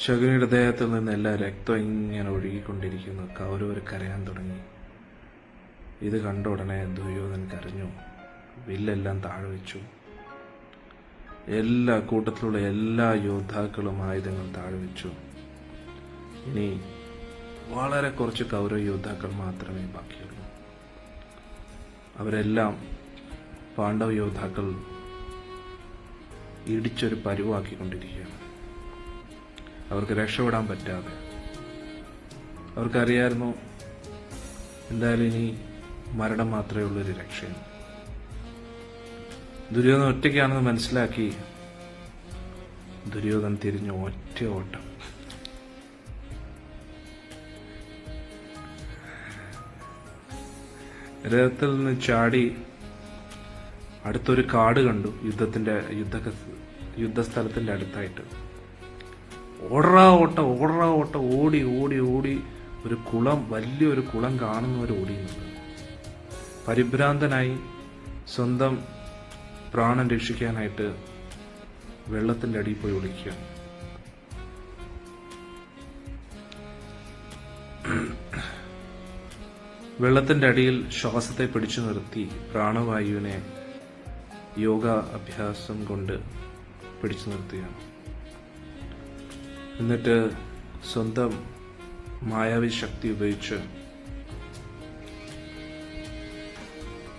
ശകുനിയുടെ ദേഹത്തിൽ നിന്ന് എല്ലാ രക്തം ഇങ്ങനെ ഒഴുകിക്കൊണ്ടിരിക്കുന്നു. കൗരവർ കരയാൻ തുടങ്ങി. ഇത് കണ്ട ഉടനെ ദുര്യോധൻ കരഞ്ഞു. വില്ലെല്ലാം താഴെ വെച്ചു. എല്ലാ കൂട്ടത്തിലുള്ള എല്ലാ യോദ്ധാക്കളും ആയുധങ്ങൾ താഴെ വെച്ചു. ഇനി വളരെ കുറച്ച് കൗരവ യോദ്ധാക്കൾ മാത്രമേ ബാക്കിയുള്ളൂ. അവരെല്ലാം പാണ്ഡവ യോദ്ധാക്കൾ ഇടിച്ചൊരു പരുവാക്കിക്കൊണ്ടിരിക്കുകയാണ്. അവർക്ക് രക്ഷപ്പെടാൻ പറ്റാതെ. അവർക്കറിയായിരുന്നു എന്തായാലും ഇനി മരണം മാത്രമേ ഉള്ളൊരു രക്ഷയും. ദുര്യോധന ഒറ്റയ്ക്കാണെന്ന് മനസ്സിലാക്കി ദുര്യോധൻ തിരിഞ്ഞ ഒറ്റ ഓട്ടം. രഥത്തിൽ നിന്ന് ചാടി അടുത്തൊരു കാട് കണ്ടു യുദ്ധത്തിന്റെ യുദ്ധ യുദ്ധസ്ഥലത്തിന്റെ അടുത്തായിട്ട്. ഓടറാ ഓട്ട ഓടറാ ഓട്ട ഓടി ഓടി ഓടി ഒരു കുളം വലിയൊരു കുളം കാണുന്നവർ ഓടിയുന്നുണ്ട് പരിഭ്രാന്തനായി സ്വന്തം പ്രാണൻ രക്ഷിക്കാനായിട്ട് വെള്ളത്തിന്റെ അടിയിൽ പോയി ഒളിക്കുക. വെള്ളത്തിന്റെ അടിയിൽ ശ്വാസത്തെ പിടിച്ചു നിർത്തി പ്രാണവായുവിനെ യോഗ അഭ്യാസം കൊണ്ട് പിടിച്ചു നിർത്തുകയാണ്. എന്നിട്ട് സ്വന്തം മായാവി ശക്തി ഉപയോഗിച്ച്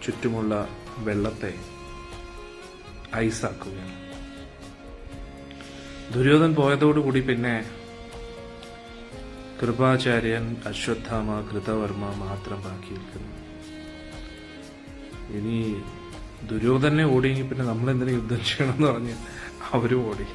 ചുറ്റുമുള്ള വെള്ളത്തെ ഐസാക്കുകയാണ്. ദുര്യോധൻ പോയതോടുകൂടി പിന്നെ കൃപാചാര്യൻ അശ്വത്ഥാമ കൃതവർമ്മ മാത്രം ബാക്കി നിൽക്കുന്നു. ഇനി ദുര്യോധനെ ഓടിയെങ്കിൽ പിന്നെ നമ്മൾ എന്തിനു യുദ്ധം ചെയ്യണം എന്ന് പറഞ്ഞ് അവരും ഓടി.